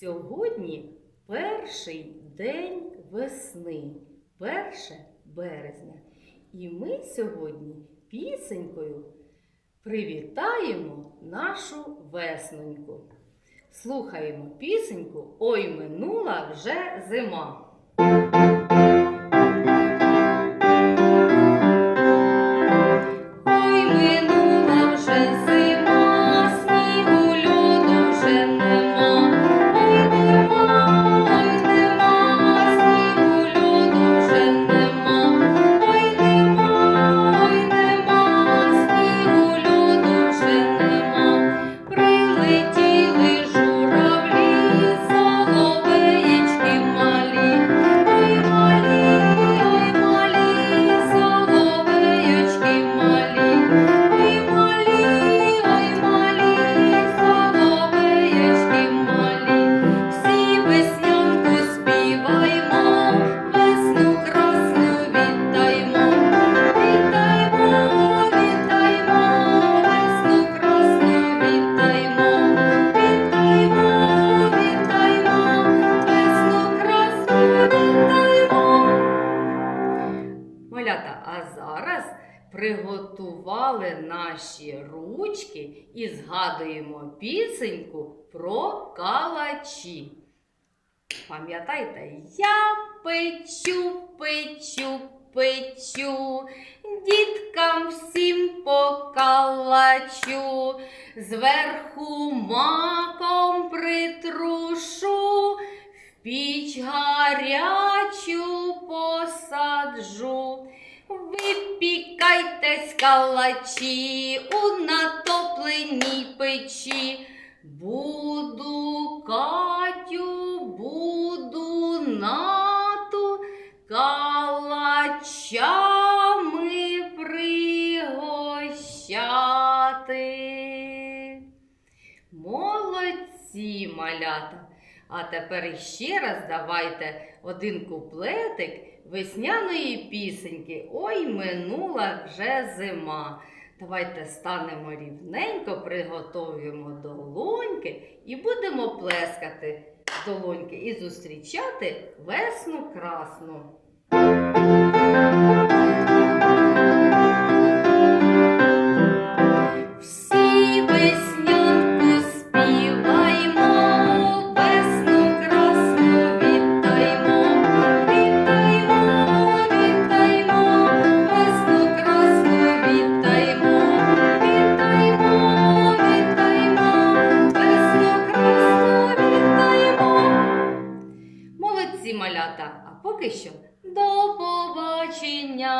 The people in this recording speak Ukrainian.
сьогодні перший день весни, 1 березня. І ми сьогодні пісенькою привітаємо нашу весноньку. Слухаємо пісеньку Ой минула вже зима. Зараз приготували наші ручки і згадуємо пісеньку про калачі. Пам'ятайте, я печу, печу, печу, діткам всім по калачу, зверху маком притрушу, в піч гарячу Випікайтесь калачі у натопленій печі. Буду Катю, буду нату калачами пригощати. Молодці, малята! А тепер іще раз давайте один куплетик весняної пісеньки. Ой, минула вже зима. Давайте станемо рівненько, приготуємо долоньки і будемо плескати долоньки і зустрічати весну красну. Молодці малята, а поки що до побачення!